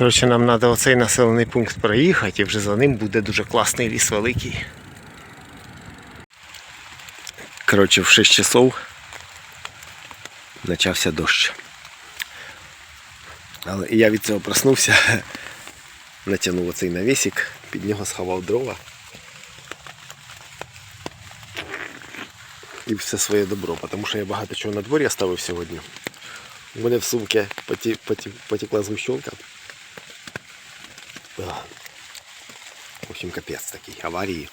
Коротше, нам треба оцей населений пункт проїхати і вже за ним буде дуже класний ліс великий. Коротше, в 6 часов почався дощ. Але я від цього проснувся, натягнув оцей навісик, під нього сховав дрова. І все своє добро, тому що я багато чого на дворі оставив сьогодні. У мене в сумці потекла згущенка. В общем, капец такий, аварії.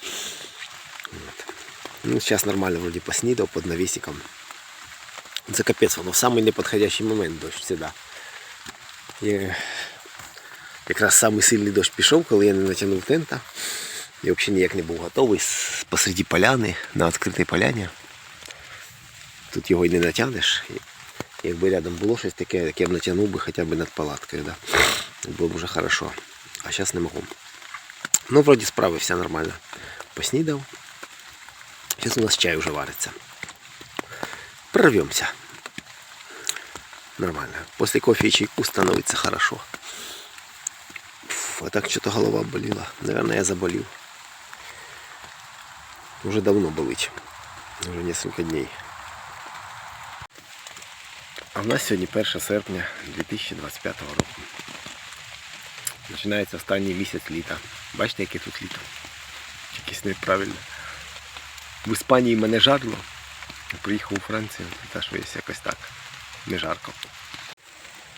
От. Ну, зараз нормально вроді поснідав під навісиком. Це капець, воно в самий неподходящий момент дощ завжди. І якраз самий сильний дощ пішов, коли я не натягнув тента. Я взагалі ніяк не був готовий с- посереді поляни, на відкритій поляні. Тут його й не натягнеш. Якби рядом було щось таке, як я б натягнув би хоча б над палаткою, да. було б вже хорошо. А зараз не можу. Ну, вроді справився нормально. Поснідав. Зараз у нас чай вже вариться. Прорвемся. Нормально. После кофе и чайку становится хорошо. Фу, а так что-то голова болела. Наверное, я заболел. Уже давно болить. Уже несколько дней. А в нас сьогодні 1 серпня 2025 року. Починається останній місяць літа. Бачите, яке тут літо? Якесь неправильне. В Іспанії мене жарило. Приїхав у Францію, теж весь якось так. Не жарко.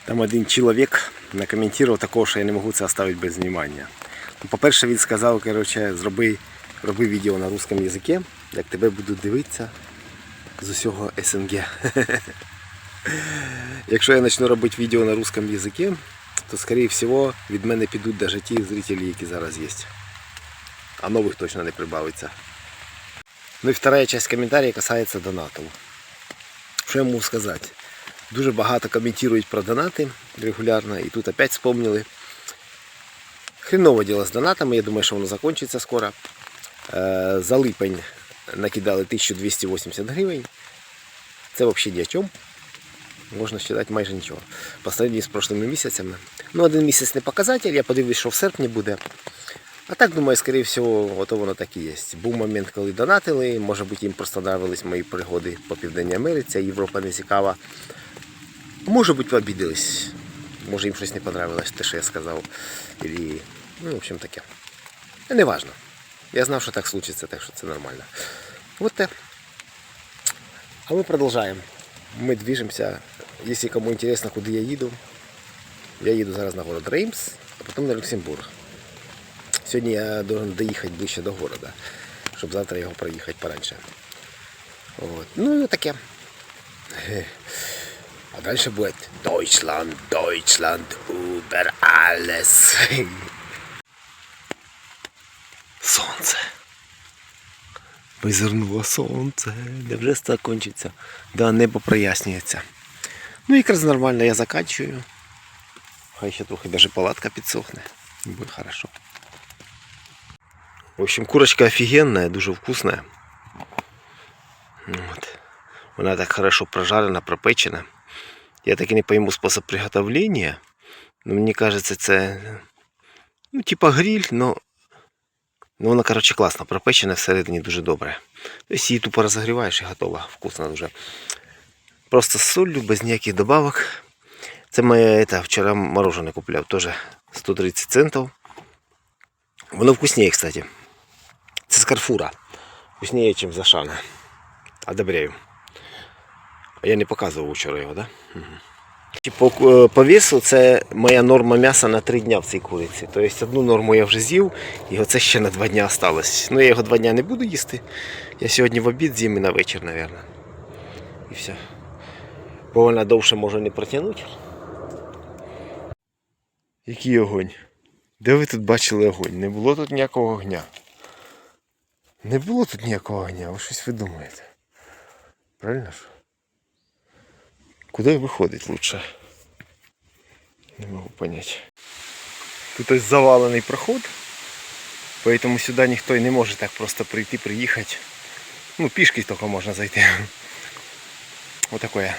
Там один чоловік накоментував такого, що я не можу це оставити без внимання. Ну, По-перше, він сказав, коротше, зроби, роби відео на русском язикі, як тебе будуть дивитися з усього СНГ. Якщо я почну робити відео на русском язикі, то, скоріше всього, від мене підуть навіть ті зрителі, які зараз є. А нових точно не прибавиться. Ну і вторая часть коментаря касається донатів. Що я можу сказати? Дуже багато коментують про донати регулярно, і тут опять вспомнили. Хреново діло з донатами, я думаю, що воно закінчиться скоро. Е, За липень накидали 1280 гривень. Це взагалі ні о чому. Можна вважати майже нічого. По з прошлими місяцями. Ну, один місяць не показатель, я подивлюсь, що в серпні буде. А так, думаю, скоріше всього, ото воно так і є. Був момент, коли донатили, може бути, їм просто нравились мої пригоди по Південній Америці, Європа не цікава. Може бути, обідались. Може їм щось не понравилось, те, що я сказав. Ілі... Ну, в общем, таке. Ну, Не важно. Я знав, що так случиться, так що це нормально. Вот те. А ми продовжуємо. Ми движемося. Якщо кому інтересно, куди я їду, я їду зараз на город Реймс, а потім на Люксембург. Сьогодні я должен доїхати ближче до города, щоб завтра його проїхати пораньше. От. Ну і таке. А далі буде Deutschland, Deutschland, über alles. Сонце. Визирнуло сонце. Невже це кончиться? Да, небо прояснюється. Ну якраз нормально я заканчую. Хай ще трохи даже палатка підсохне. Буде хорошо. В общем, курочка офигенная, дуже вкусная. Вот. Вона так хорошо прожарена, пропечена. Я так і не пойму способ приготовления. Но мені кажется, це ну, типа гриль, но, но вона, короче, класно пропечена всередині дуже добре. Тобто її тупо розогріваєш і готова. Вкусно дуже. Просто з солью, без ніяких добавок. Це моє это, вчора мороженое купляв, теж 130 центів. Воно вкусніє, кстати. Це з Карфура. Вкусніше, ніж з Ашана. Одобряю. А Я не показував вчора його, так? Да? По, е, По весу це моя норма м'яса на 3 дня в цій куриці. Тобто одну норму я вже з'їв, і оце ще на 2 дня осталось. Ну я його 2 дня не буду їсти. Я сьогодні в обід з'їм і на вечір, мабуть. І все. Бо вона довше може не протягнути. Який огонь? Де ви тут бачили огонь? Не було тут ніякого огня. Не було тут ніякого огня, ви щось видумаєте. Правильно ж? Куди виходить лучше? Не можу понять. Тут ось завалений проход, поэтому сюди ніхто і не може так просто прийти, приїхати. Ну, пішки тільки можна зайти. Отакое.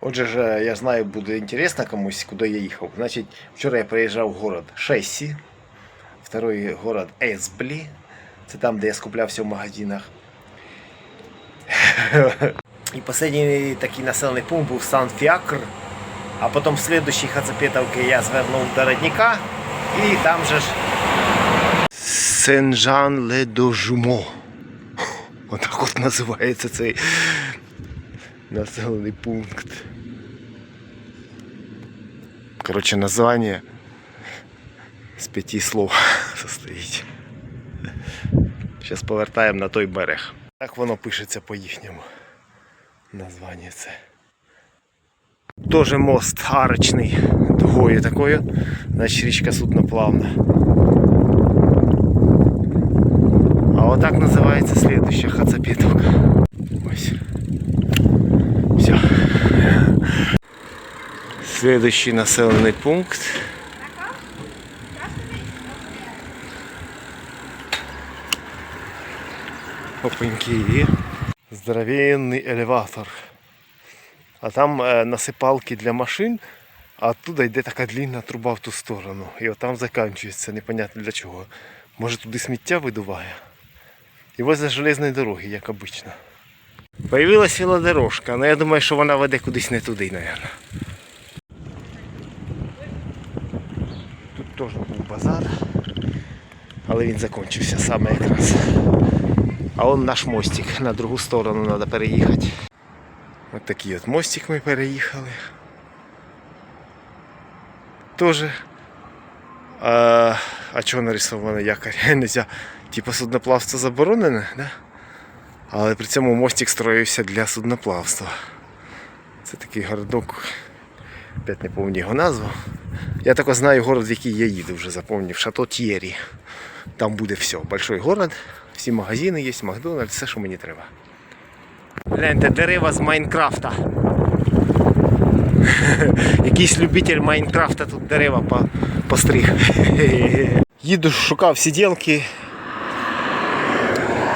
Отже ж, е, я знаю, буде інтересно комусь, куди я їхав. Значить, вчора я приїжджав в город Шессі, второй город Есблі. Це там, де я скуплявся в магазинах. І останній такий населений пункт був Сан-Фіакр. А потім в слідущій Хацапетовці я звернув до родника і там же ж Сен-Жан-Ле-Дожумо. Отак от називається цей населений пункт. Коротше, названня з п'яти слов состоїть. Зараз повертаємо на той берег. Так воно пишеться по їхньому названні це. Тоже мост арочний дугою такою, значить річка судноплавна. А отак називається слідуща Хацапетовка. Ось. Все. Следующий населений пункт. Опаньки. Здоровенний елеватор. А там е, насипалки для машин, а оттуда йде така длинна труба в ту сторону. І отам закінчується, непонятно для чого. Може туди сміття видуває. І возле железної дороги, як обично. Появилась велодорожка, але я думаю, що вона веде кудись не туди, мабуть. Тут теж був базар, але він закінчився саме якраз. А он наш мостик, на другу сторону треба переїхати. Ось такий от мостик ми переїхали. Тоже. А, а чого нарисовано якорь? Нельзя. Типа судноплавство заборонене, да? Але при цьому мостик строївся для судноплавства. Це такий городок. Опять не пам'ятаю його назву. Я тільки знаю город, в який я їду, вже запам'ятав. Шато Т'єрі. Там буде все. Большой город, всі магазини є, Макдональдс, все, що мені треба. Гляньте, дерева з Майнкрафта. Якийсь любитель Майнкрафта тут дерева по- постриг. Їду, шукав сиділки.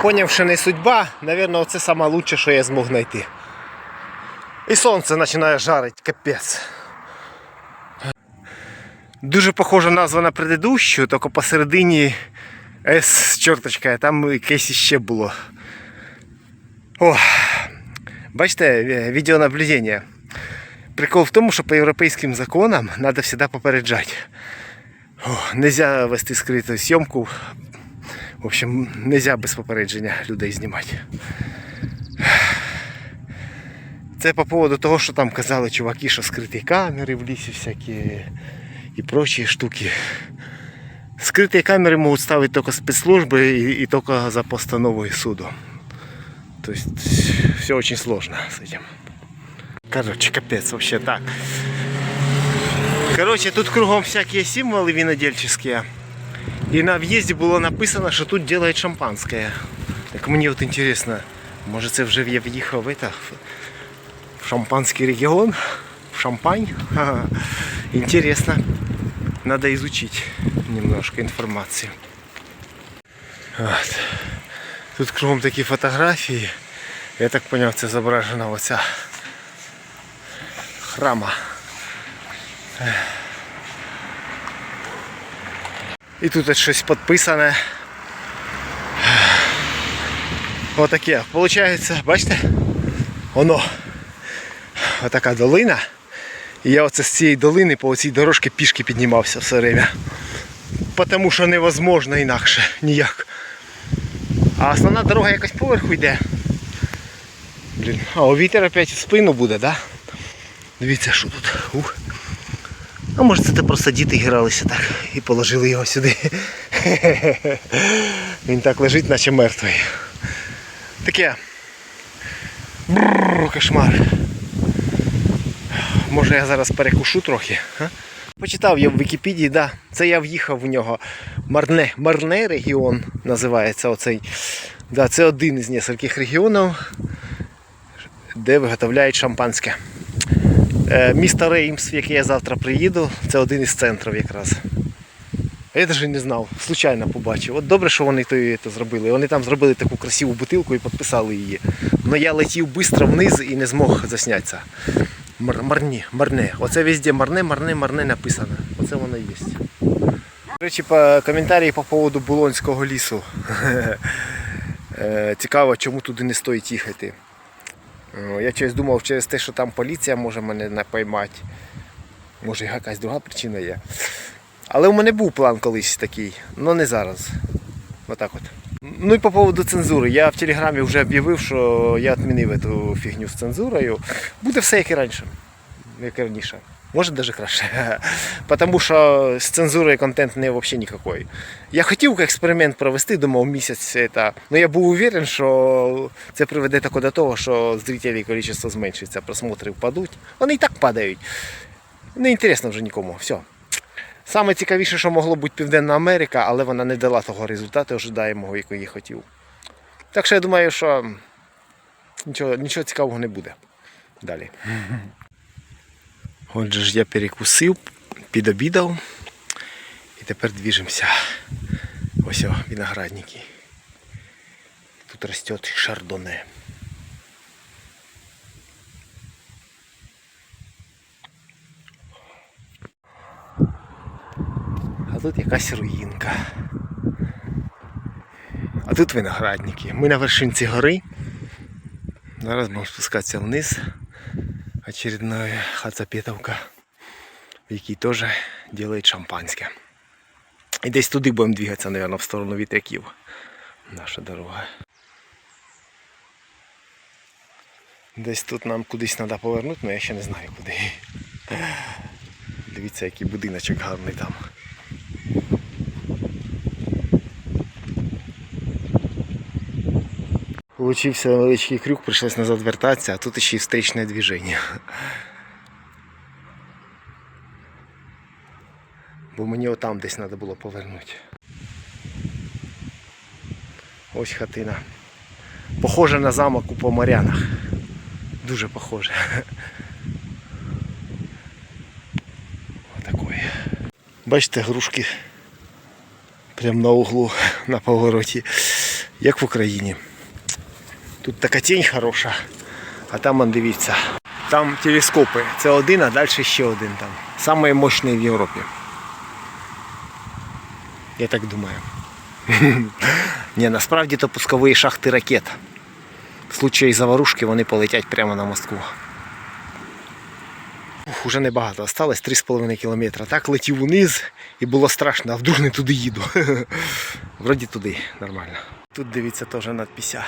Поняв, що не судьба, напевно, це лучше, що я змог знайти. І сонце починає жарити, капець. Дуже похожа назва на предыдущу, тільки посередині С з чорточкою, а там якесь іще було. О, бачите, ві- відеонаблюдення. Прикол в тому, що по європейським законам треба завжди попереджати. О, нельзя вести скриту зйомку. В общем, нельзя без попередження людей знімати. Це по поводу того, що там казали чуваки, що скриті камери в лісі всякі і прочі штуки. Скриті камери можуть ставити тільки спецслужби і, і тільки за постановою суду. То есть все очень сложно с этим. Короче, капец вообще так. Короче, тут кругом всякие символы винодельческие. И на въезде было написано, что тут делают шампанское. Так мне вот интересно, может це вже я въехал в это, в шампанский регион, в Шампань? Ха-ха. Интересно. Надо изучить немножко информации. Вот. Тут кругом такі фотографії. Я так зрозумів, це зображена оця храма. І тут щось підписане. Отаке. Получається, бачите? Воно. Отака долина. І я оце з цієї долини по цій дорожці пішки піднімався все время. Тому що невозможно інакше ніяк. А основна дорога якось поверху йде. Блін, а вітер опять в спину буде, да? Дивіться, що тут. Ух. А може це просто діти гралися так і положили його сюди. Він так лежить, наче мертвий. Таке. Бррр, кошмар. Може я зараз перекушу трохи. Почитав я в Вікіпедії, да, це я в'їхав в нього. Марне, Марне регіон називається оцей. Да, це один із нескольких регіонів, де виготовляють шампанське. Е, місто Реймс, в яке я завтра приїду, це один із центрів якраз. Я навіть не знав, случайно побачив. От добре, що вони то зробили. Вони там зробили таку красиву бутилку і підписали її. Але я летів швидко вниз і не змог заснятися. Мар, марні, марне. Оце везде марне, марне, марне написано. Оце воно є. До речі, по коментарі по поводу Булонського лісу. Е, Цікаво, чому туди не стоїть їхати. Е, Я щось думав через те, що там поліція може мене не поймати. Може якась друга причина є. Але у мене був план колись такий, але не зараз. Отак от. Ну і по поводу цензури. Я в телеграмі вже об'явив, що я відмінив цю фігню з цензурою. Буде все як і раніше, як і раніше. Може навіть краще. Тому що з цензурою контент не взагалі ніякий. Я хотів експеримент провести, думав місяць. Это. Ну я був уверен, що це приведе тако до того, що зрителей кількість зменшиться, просмотри впадуть. Вони і так падають. Не інтересно вже нікому. Все. Саме цікавіше, що могло бути Південна Америка, але вона не дала того результату ожидаємого, який я хотів. Так що я думаю, що нічого, нічого цікавого не буде далі. Отже ж я перекусив, підобідав і тепер двіжимося. Ось о, виноградники. Тут росте шардоне. А тут якась руїнка. А тут виноградники. Ми на вершинці гори. Зараз будемо спускатися вниз. Очередная хацапетовка, в якій теж роблять шампанське. І десь туди будемо двигатися, мабуть, в сторону вітряків. Наша дорога. Десь тут нам кудись треба повернути, але я ще не знаю куди. Дивіться, який будиночок гарний там. Получився невеличкий крюк, прийшлось назад вертатися, а тут ще й встречне движення. Бо мені отам десь треба було повернути. Ось хатина. Похоже на замок у Поморянах. Дуже похоже. Отакої. Бачите, грушки прямо на углу на повороті, як в Україні. Тут така тінь хороша, а там он дивіться. Там телескопи. Це один, а далі ще один там. Самий мощний в Європі. Я так думаю. Ні, насправді то пускові шахти ракет. В случаї заварушки вони полетять прямо на Москву. Ух, уже небагато осталось 3,5 кілометра. Так летів униз і було страшно, а вдруг не туди їду. Вроді туди, нормально. Тут дивіться теж надпися.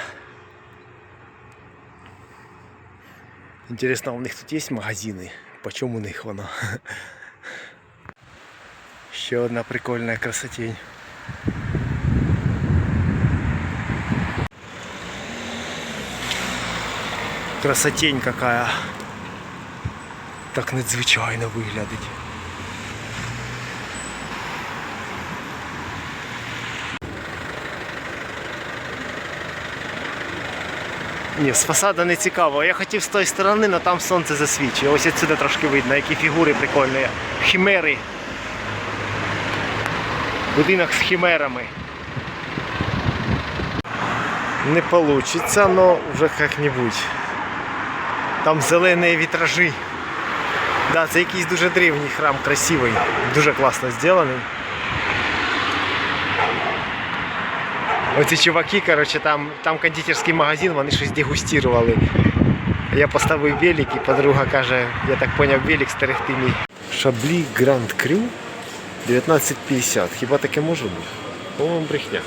Интересно, у них тут есть магазины? Почем у них воно? Ще одна прикольная красотень. Красотень какая. Так надзвичайно виглядить. Ні, з фасада не цікаво. Я хотів з тої сторони, але там сонце засвічує. Ось відсюди трошки видно, які фігури прикольні. Хімери. Будинок з хімерами. Не получится, но вже як-небудь. Там зелені вітражі. Да, це якийсь дуже древній храм, красивий, дуже класно зроблений. Оці чуваки, короче, там, там кондитерський магазин, вони щось дегустували. Я поставив велик і подруга каже, я так поняв, велик стерегти мій. Шаблі Гранд Крю 1950. Хіба таке може бути? По-моєму, брехня.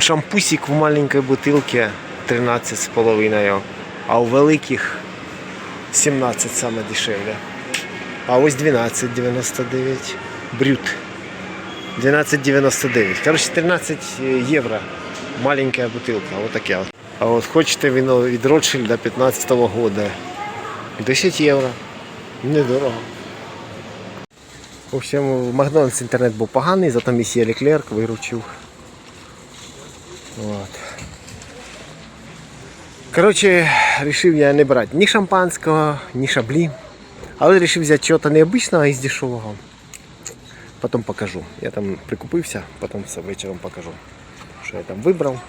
Шампусик в маленькій бутилці 13,5, а у великих 17 саме дешевле. А ось 12,99. Брют. 12,99. Короче, 13 євро. Маленькая бутылка. Вот такая вот. А вот хочете вино від Ротшильда 15 года. 10 євро. Недорого. В общем, в Макдональдс інтернет був поганий, зато місія Леклерк виручив. Вот. Короче, решив я не брати ні шампанського, ні шаблі. Але вирішив взяти чого-то необычного із дешевого. Потім покажу. Я там прикупився, потім все вечором покажу, що я там вибрав.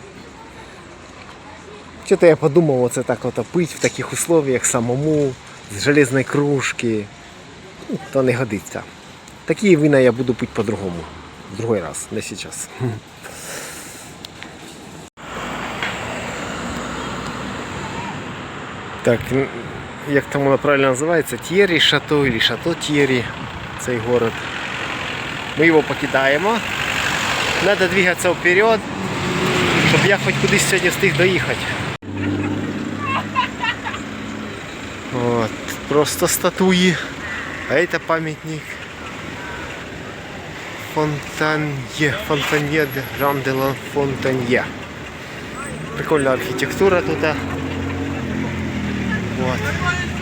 Що-то я подумав, оце так от пить в таких условиях самому, з железної кружки. Ну, То не годиться. Такі вина я буду пити по-другому. В другий раз, не зараз. Так, як там воно правильно називається? Т'єрі Шато или Шато Т'єрі, цей город. Ми його покидаємо. Треба двигатися вперед, щоб я хоч кудись сьогодні встиг доїхати. От, просто статуї. А это памятник Фонтанье, Фонтанье де Жан де ла Фонтанье. Прикольна архітектура тут. От.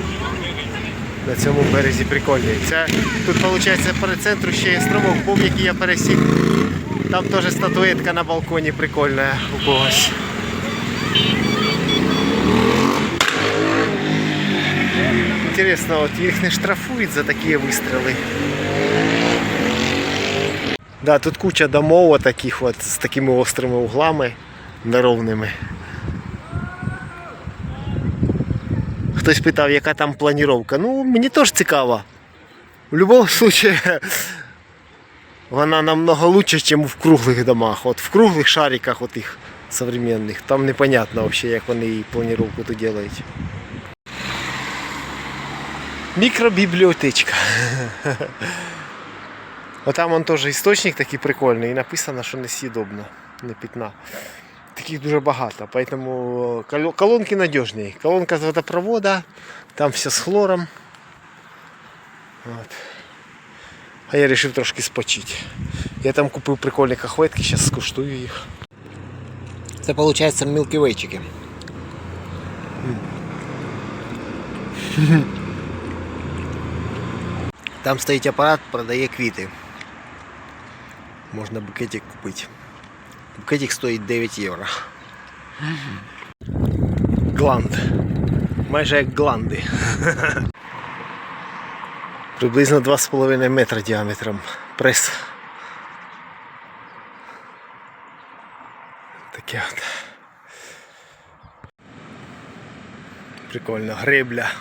На цьому березі прикольний. Це тут виходить перед центру ще є струмок був, який я пересік. Там теж статуетка на балконі прикольна у когось. Интересно, от їх не штрафують за такі вистріли. Да, тут куча домов таких от з такими острими углами неровними. Хтось питав, яка там планіровка. Ну, мені теж цікаво. В будь-якому випадку вона намного лучше, ніж в круглих домах. От в круглих шариках от современних. Там непонятно вообще, як вони і планіровку тут роблять. Мікробібліотечка. Отам он теж істочник такий прикольний і написано, що несъедобно, не пітна. Таких дуже багато, поэтому кол- колонки надежні. Колонка з водопровода, там все з хлором. От. А я вирішив трошки спочити. Я там купив прикольні кахветки, зараз скуштую їх. Це виходить мілківейчики. Там стоїть апарат, продає квіти. Можна букетик купити. Букетик стоїть 9 євро. Гланд. Майже як гланди. Приблизно 2,5 метра діаметром прес. Таке от. Прикольно, гребля.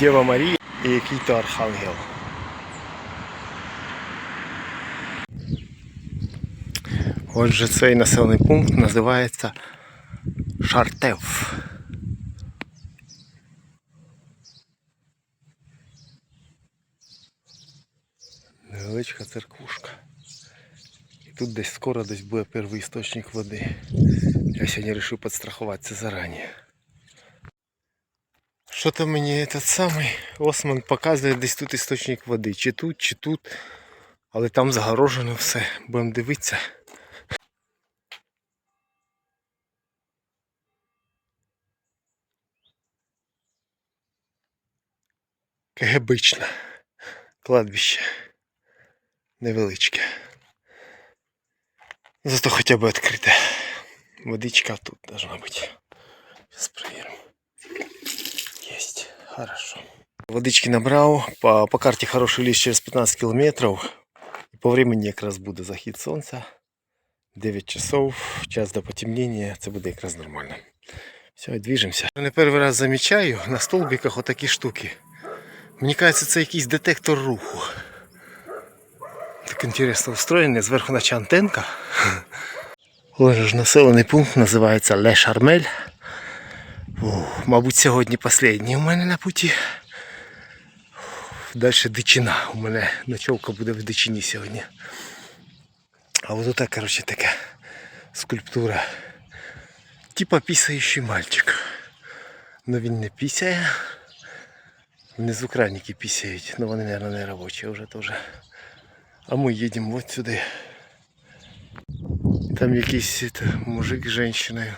Дєва Марія і який-то архангел. Отже, цей населений пункт називається Шартев. Невеличка церквушка. І тут десь скоро десь буде перший істочник води. Я сьогодні вирішив підстрахуватися зарані. Що-то мені этот самий Осман показує десь тут істочник води. Чи тут, чи тут. Але там загорожено все. Будемо дивитися. КГБичне. Кладбище. Невеличке. Зато хоча б відкрите. Водичка тут должна бути. Зараз перевіримо. Хорошо. Водички набрав. По, по карті хороший ліс через 15 кілометрів. По времени якраз буде захід сонця. 9 часов, час до потемнення. Це буде якраз нормально. Все, движемося. Не перший раз замічаю на столбиках отакі штуки. Мені кажется, це якийсь детектор руху. Так інтересно устроєний, зверху наче антенка. Ось населений пункт називається Ле О, мабуть, сьогодні останній у мене на путі. Далі дичина. У мене ночовка буде в дичині сьогодні. А от тут, коротше, така скульптура. Типа пісаючий мальчик. Ну він не пісяє. Внизу краники пісяють. Ну вони, мабуть, не робочі вже теж. А ми їдемо от сюди. Там якийсь мужик з жінкою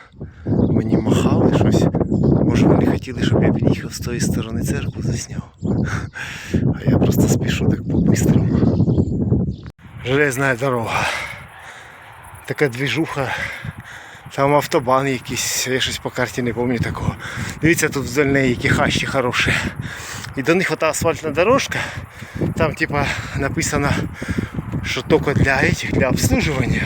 мені махали щось. Може вони хотіли, щоб я під'їхав з тої сторони церкву засняв. А я просто спішу так по-бистрому. Железна дорога. Така двіжуха. Там автобан якийсь, я щось по карті не пам'ятаю такого. Дивіться, тут вдаль неї які хащі хороші. І до них ота асфальтна дорожка, там типа написано, що тільки для, этих, для обслуживання.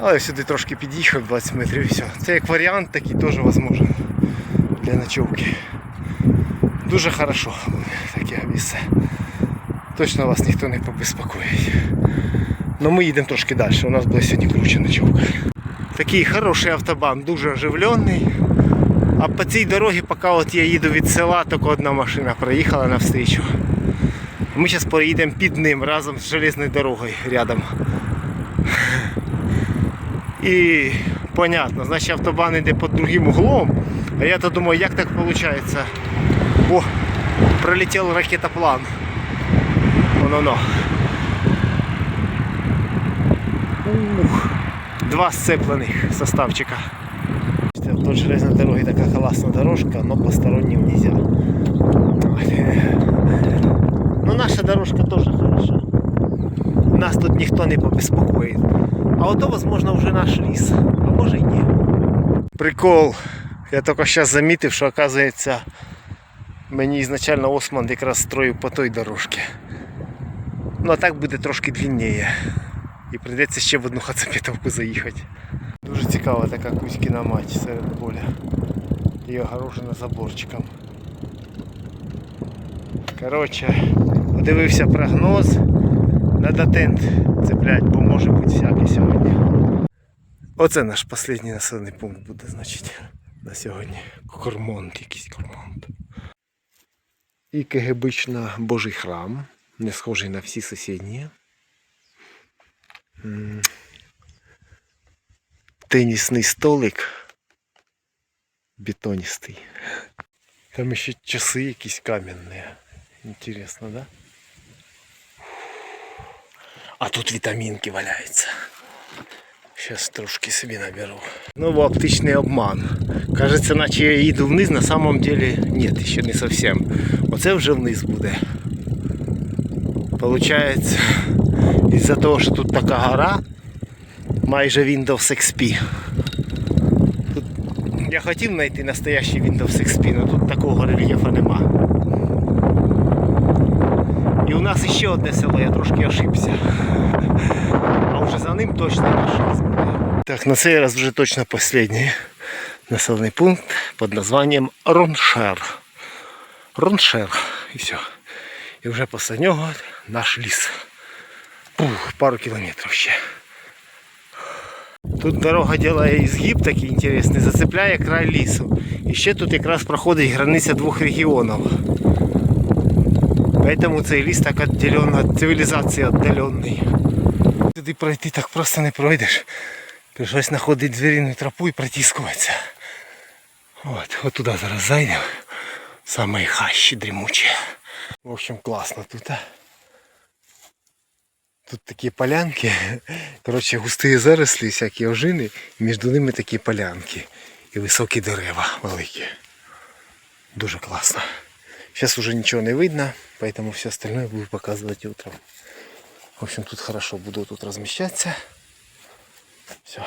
Але сюди трошки під'їхав 20 метрів і все. Це як варіант такий теж можливо для ночовки. Дуже хорошо таке місце. Точно вас ніхто не побезпокоїть. Ну ми їдемо трошки далі, у нас буде сьогодні круче ночовка. Такий хороший автобан, дуже оживлений. А по цій дорозі, поки от я їду від села, тільки одна машина проїхала навстрічу. Ми зараз поїдемо під ним разом з железною дорогою рядом. І понятно, значить автобан йде під другим углом. А я то думаю, як так виходить? О, пролетів ракетоплан. Воно-но. Ух, два сцеплених составчика. Тут железной дороги такая классная дорожка, но посторонним нельзя. Ну наша дорожка тоже хороша. Нас тут ніхто не побеспокоит. А ото, возможно, вже наш ліс. А може й ні. Прикол. Я тільки зараз замітив, що оказується мені ізначально Осман якраз строїв по той дорожці. Ну а так буде трошки длиннее. І прийдеться ще в одну хацапетовку заїхати. Дуже цікава така Кузькіна мать серед поля. І огорожена заборчиком. Коротше, подивився прогноз. Надо тент цеплять, бо може бути всяке сьогодні. Оце наш останній населений пункт буде, значить, на сьогодні. Кормонт, якийсь кормонт. І КГБчна Божий храм, не схожий на всі сусідні. Тенісний столик. Бетоністий. Там ще часи якісь кам'яні. Інтересно, да? А тут вітамінки валяються. Сейчас трошки собі наберу. Знову оптичний обман. Кажеться, наче я їду вниз, на самом деле нет, ще не совсем. Оце вже вниз буде. Получається, із-за того, що тут така гора, майже Windows XP. Тут я хотів знайти настоящий Windows XP, але тут такого рельєфа нема. І у нас ще одне село, я трошки ошибся. А вже за ним точно наш ліс буде. Так, на цей раз вже точно останній населений пункт під названням Роншер. Роншер. І все. І вже після нього наш ліс. Пух, пару кілометрів ще. Тут дорога делає ізгиб такий інтересний, зацепляє край лісу. І ще тут якраз проходить границя двох регіонів. Поэтому цей ліс так відділен від цивілізації віддалений. Туди пройти так просто не пройдеш. Прийшлось знаходити звірину тропу і протискуватися. От, от туди зараз зайдемо. Саме хащі дрімучі. В общем, класно тут. А? Тут такі полянки. Коротше, густі зарослі, всякі ожини, і між ними такі полянки. І високі дерева великі. Дуже класно. Сейчас уже ничего не видно, поэтому все остальное буду показывать утром. В общем, тут хорошо буду тут размещаться. Все.